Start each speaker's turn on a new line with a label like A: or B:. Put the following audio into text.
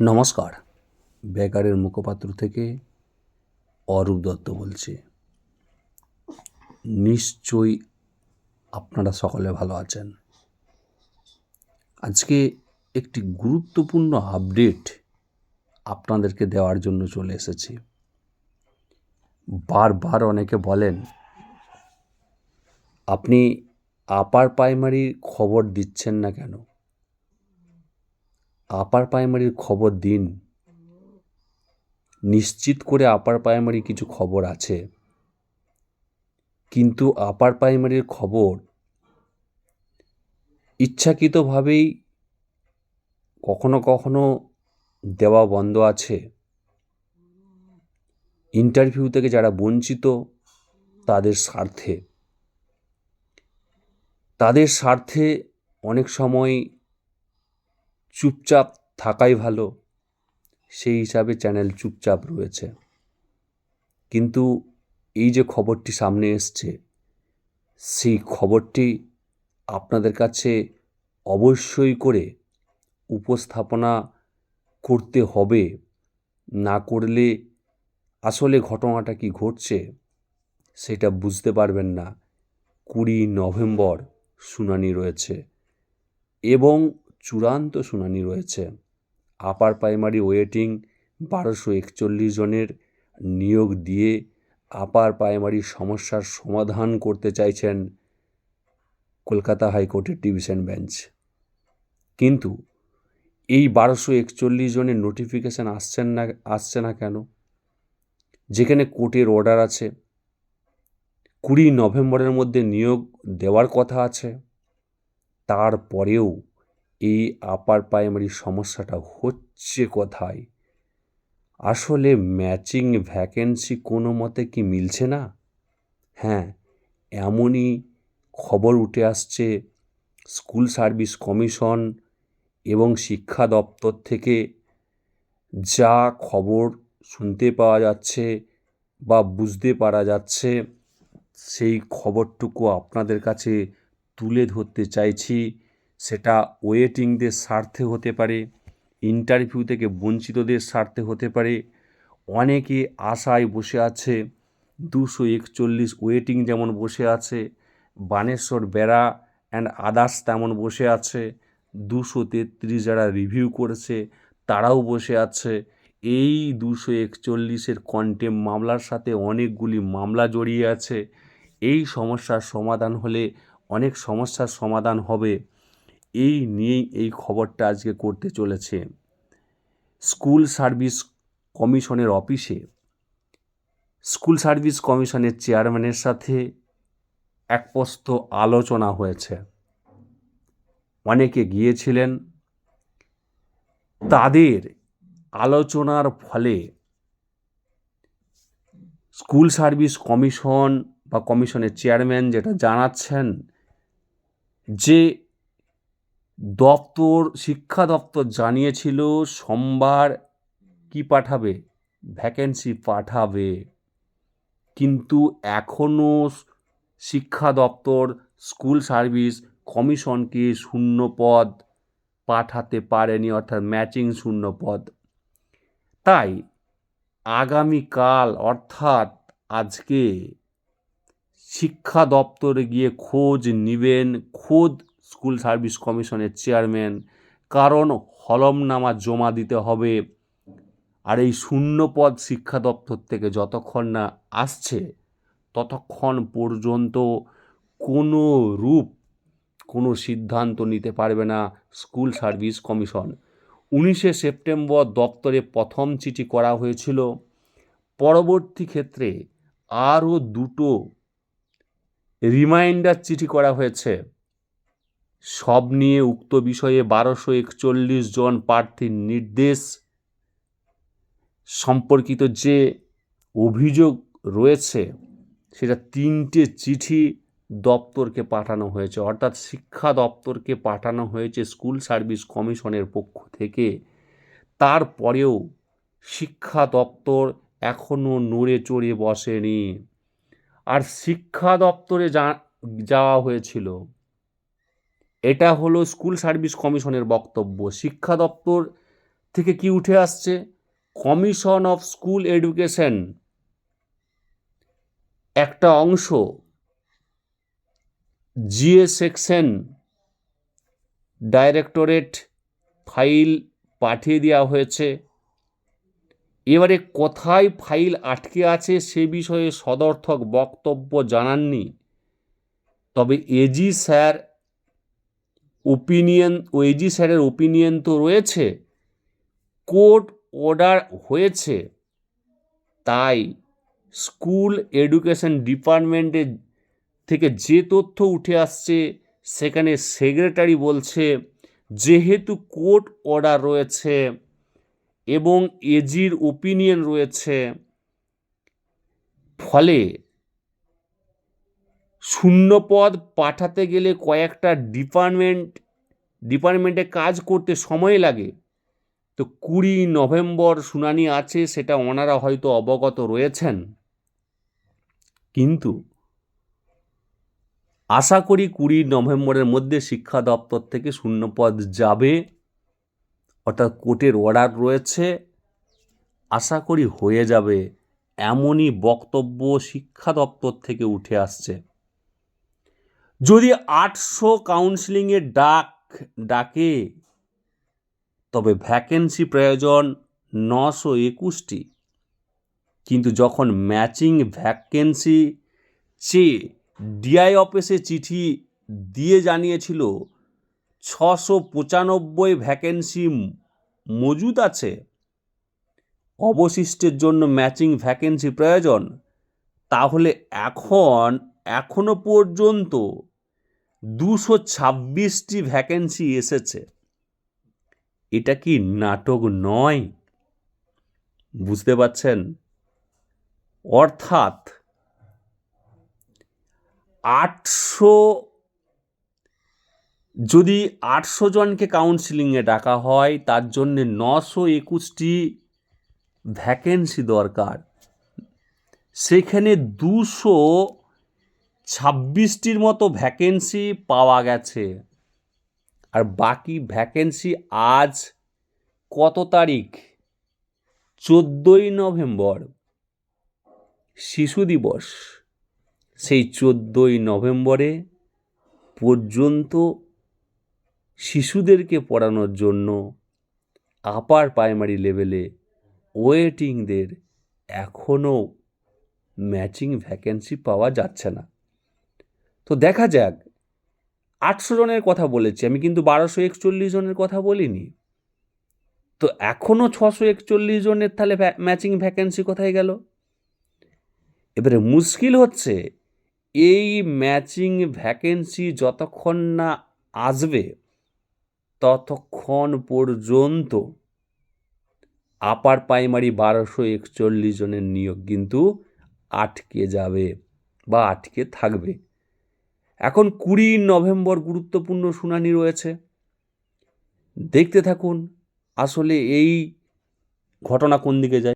A: নমস্কার। বেকারের মুখপাত্র থেকে অরূপ দত্ত বলছি। নিশ্চয়ই আপনারা সকলে ভালো আছেন। আজকে একটি গুরুত্বপূর্ণ আপডেট আপনাদেরকে দেওয়ার জন্য চলে এসেছি। বারবার অনেকে বলেন, আপনি আপার প্রাইমারির খবর দিচ্ছেন না কেন? আপার প্রাইমারির খবর দিন। নিশ্চিত করে আপার প্রাইমারি কিছু খবর আছে। কিন্তু আপার প্রাইমারির খবর ইচ্ছাকৃতভাবেই কখনো কখনো দেওয়া বন্ধ আছে। ইন্টারভিউ থেকে যারা বঞ্চিত, তাদের স্বার্থে। তাদের স্বার্থে অনেক সময় চুপচাপ থাকাই ভালো। সেই হিসাবে চ্যানেল চুপচাপ রয়েছে। কিন্তু এই যে খবরটি সামনে এসছে, সেই খবরটি আপনাদের কাছে অবশ্যই করে উপস্থাপনা করতে হবে, না করলে আসলে ঘটনাটা কি ঘটছে সেটা বুঝতে পারবেন না। কুড়ি নভেম্বর শুনানি রয়েছে এবং চূড়ান্ত শুনানি রয়েছে। আপার প্রাইমারি ওয়েটিং বারোশো একচল্লিশ জনের নিয়োগ দিয়ে আপার প্রাইমারি সমস্যার সমাধান করতে চাইছেন কলকাতা হাইকোর্টের ডিভিশন বেঞ্চ। কিন্তু এই বারোশো একচল্লিশ জনের নোটিফিকেশান আসছেন না, আসছে না কেন? যেখানে কোর্টের অর্ডার আছে, কুড়ি নভেম্বরের মধ্যে নিয়োগ দেওয়ার কথা আছে, তারপরেও এই আপার প্রাইমারি সমস্যাটা হচ্ছে কোথায়? আসলে ম্যাচিং ভ্যাকেন্সি কোনো মতে কি মিলছে না? হ্যাঁ এমনই খবর উঠে আসছে স্কুল সার্ভিস কমিশন এবং শিক্ষা দপ্তর থেকে যা খবর শুনতে পাওয়া যাচ্ছে বা বুঝতে পারা যাচ্ছে, সেই খবরটুকু আপনাদের কাছে তুলে ধরতে চাইছি। সেটা ওয়েটিংদের স্বার্থে হতে পারে, ইন্টারভিউ থেকে বঞ্চিতদের স্বার্থে হতে পারে। অনেকে আশায় বসে আছে, দুশো একচল্লিশ ওয়েটিং যেমন বসে আছে, বানেশ্বর বেড়া অ্যান্ড আদার্স তেমন বসে আছে, দুশো তেত্রিশ যারা রিভিউ করেছে তারাও বসে আছে। এই দুশো একচল্লিশের কন্টেম মামলার সাথে অনেকগুলি মামলা জড়িয়ে আছে। এই সমস্যার সমাধান হলে অনেক সমস্যার সমাধান হবে। এই নিয়েই এই খবরটা আজকে করতে চলেছে। স্কুল সার্ভিস কমিশনের অফিসে। স্কুল সার্ভিস কমিশনের চেয়ারম্যানের সাথে একপস্ত আলোচনা হয়েছে। অনেকে গিয়েছিলেন। তাদের আলোচনার ফলে স্কুল সার্ভিস কমিশন বা কমিশনের চেয়ারম্যান যেটা জানাচ্ছেন যে দপ্তর, শিক্ষা দপ্তর জানিয়েছিল সোমবার কি পাঠাবে? ভ্যাকেন্সি পাঠাবে। কিন্তু এখনও শিক্ষা দপ্তর স্কুল সার্ভিস কমিশনকে শূন্য পদ পাঠাতে পারেনি, অর্থাৎ ম্যাচিং শূন্য পদ তাই আগামীকাল, অর্থাৎ আজকে শিক্ষা দপ্তরে গিয়ে খোঁজ নিবেন খোদ স্কুল সার্ভিস কমিশনের চেয়ারম্যান, কারণ হলমনামা জমা দিতে হবে। আর এই শূন্যপদ শিক্ষা দপ্তর থেকে যতক্ষণ না আসছে, ততক্ষণ পর্যন্ত কোনো রূপ, কোনো সিদ্ধান্ত নিতে পারবে না স্কুল সার্ভিস কমিশন। উনিশে সেপ্টেম্বর দপ্তরে প্রথম চিঠি করা হয়েছিল, পরবর্তী ক্ষেত্রে আরও দুটো রিমাইন্ডার চিঠি করা হয়েছে। সব নিয়ে উক্ত বিষয়ে বারোশো একচল্লিশ জন প্রার্থীর নির্দেশ। সম্পর্কিত যে অভিযোগ রয়েছে, সেটা তিনটে চিঠি দপ্তরকে পাঠানো হয়েছে। অর্থাৎ শিক্ষা দপ্তরকে পাঠানো হয়েছে স্কুল সার্ভিস কমিশনের পক্ষ থেকে। তারপরেও শিক্ষা দপ্তর এখনও নড়ে চড়ে বসেনি। আর শিক্ষা দপ্তরে যা, যাওয়া হয়েছিল এটা হলো স্কুল সার্ভিস কমিশনের বক্তব্য। শিক্ষা দপ্তর থেকে কি উঠে আসছে? Commission of school education. একটা অংশ। GA section. ডাইরেক্টরেট ফাইল পাঠিয়ে দেওয়া হয়েছে। এবারে কোথায় ফাইল আটকে আছে সে বিষয়ে সদর্থক বক্তব্য জানাননি। তবে এজি স্যার ওপিনিয়ন ও এজি স্যারের ওপিনিয়ন তো রয়েছে কোর্ট অর্ডার হয়েছে, তাই স্কুল এডুকেশন ডিপার্টমেন্টের থেকে যে তথ্য উঠে আসছে, সেখানে সেক্রেটারি বলছে, যেহেতু কোর্ট অর্ডার রয়েছে এবং এজির ওপিনিয়ন রয়েছে, ফলে শূন্যপদ পাঠাতে গেলে কয়েকটা ডিপার্টমেন্ট ডিপার্টমেন্টে কাজ করতে সময় লাগে। তো কুড়ি নভেম্বর শুনানি আছে, সেটা ওনারা হয়তো অবগত রয়েছেন। কিন্তু আশা করি কুড়ি নভেম্বরের মধ্যে শিক্ষা দপ্তর থেকে শূন্যপদ যাবে, অর্থাৎ কোর্টের অর্ডার রয়েছে। আশা করি হয়ে যাবে, এমনই বক্তব্য শিক্ষা দপ্তর থেকে উঠে আসছে। যদি আটশো কাউন্সিলিংয়ের ডাক ডাকে, তবে ভ্যাকেন্সি প্রয়োজন নশো একুশটি। কিন্তু যখন ম্যাচিং ভ্যাকেন্সি চেয়ে ডিআই অফিসে চিঠি দিয়ে জানিয়েছিল, ছশো পঁচানব্বই ভ্যাকেন্সি মজুদ আছে। অবশিষ্টের জন্য ম্যাচিং ভ্যাকেন্সি প্রয়োজন। তাহলে এখন এখনও পর্যন্ত দুশো ছাব্বিশটি ভ্যাকেন্সি এসেছে। এটা কি নাটক নয়? বুঝতে পারছেন? অর্থাৎ আটশো, যদি আটশো জনকে কাউন্সিলিংয়ে ডাকা হয়, তার জন্যে নশো একুশটি ভ্যাকেন্সি দরকার। সেখানে দুশো ছাব্বিশটির মতো ভ্যাকেন্সি পাওয়া গেছে। আর বাকি ভ্যাকেন্সি আজ কত তারিখ? চোদ্দোই নভেম্বর, শিশু দিবস। সেই চোদ্দোই নভেম্বরে পর্যন্ত শিশুদেরকে পড়ানোর জন্য আপার প্রাইমারি লেভেলে ওয়েটিংদের এখনও ম্যাচিং ভ্যাকেন্সি পাওয়া যাচ্ছে না। তো দেখা যাক। আটশো জনের কথা বলেছি, আমি কিন্তু বারোশো একচল্লিশ জনের কথা বলিনি। তো এখনও ছশো একচল্লিশ জনের তাহলে ম্যাচিং ভ্যাকেন্সি কোথায় গেল? এবারে মুশকিল হচ্ছে, এই ম্যাচিং ভ্যাকেন্সি যতক্ষণ না আসবে, ততক্ষণ পর্যন্ত আপার প্রাইমারি বারোশো একচল্লিশ জনের নিয়োগ কিন্তু আটকে যাবে বা আটকে থাকবে। এখন কুড়ি নভেম্বর গুরুত্বপূর্ণ শুনানি রয়েছে। দেখতে থাকুন আসলে এই ঘটনা কোন দিকে যায়।